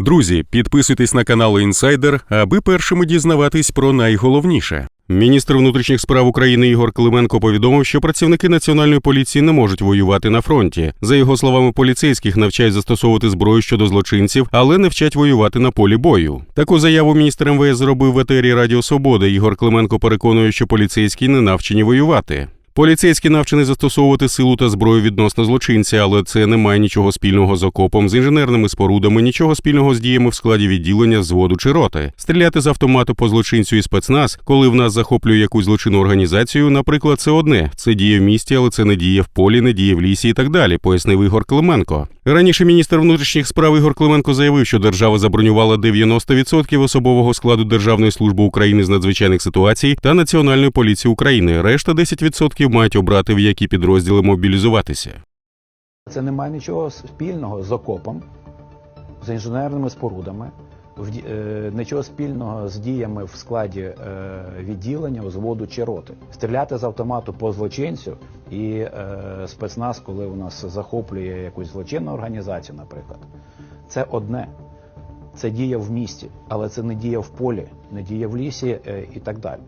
Друзі, підписуйтесь на канал Інсайдер, аби першими дізнаватись про найголовніше. Міністр внутрішніх справ України Ігор Клименко повідомив, що працівники національної поліції не можуть воювати на фронті. За його словами, поліцейських навчають застосовувати зброю щодо злочинців, але не вчать воювати на полі бою. Таку заяву міністр МВС зробив в етері Радіо Свобода. Ігор Клименко переконує, що поліцейські не навчені воювати. Поліцейські навчені застосовувати силу та зброю відносно злочинця, але це не має нічого спільного з окопом, з інженерними спорудами, нічого спільного з діями в складі відділення, зводу чи роти. Стріляти з автомату по злочинцю і спецназ, коли в нас захоплює якусь злочинну організацію, наприклад, це одне. Це діє в місті, але це не діє в полі, не діє в лісі і так далі, пояснив Ігор Клименко. Раніше міністр внутрішніх справ Ігор Клименко заявив, що держава забронювала 90% особового складу Державної служби України з надзвичайних ситуацій та Національної поліції України. Решта 10% мають обрати в які підрозділи мобілізуватися. Це не має нічого спільного з окопом, з інженерними спорудами, е, нічого спільного з діями в складі е, відділення, взводу чи роти. Стріляти з автомату по злочинцю і е, спецназ, коли у нас захоплює якусь злочинну організацію, наприклад, це одне. Це дія в місті, але це не дія в полі, не дія в лісі і так далі.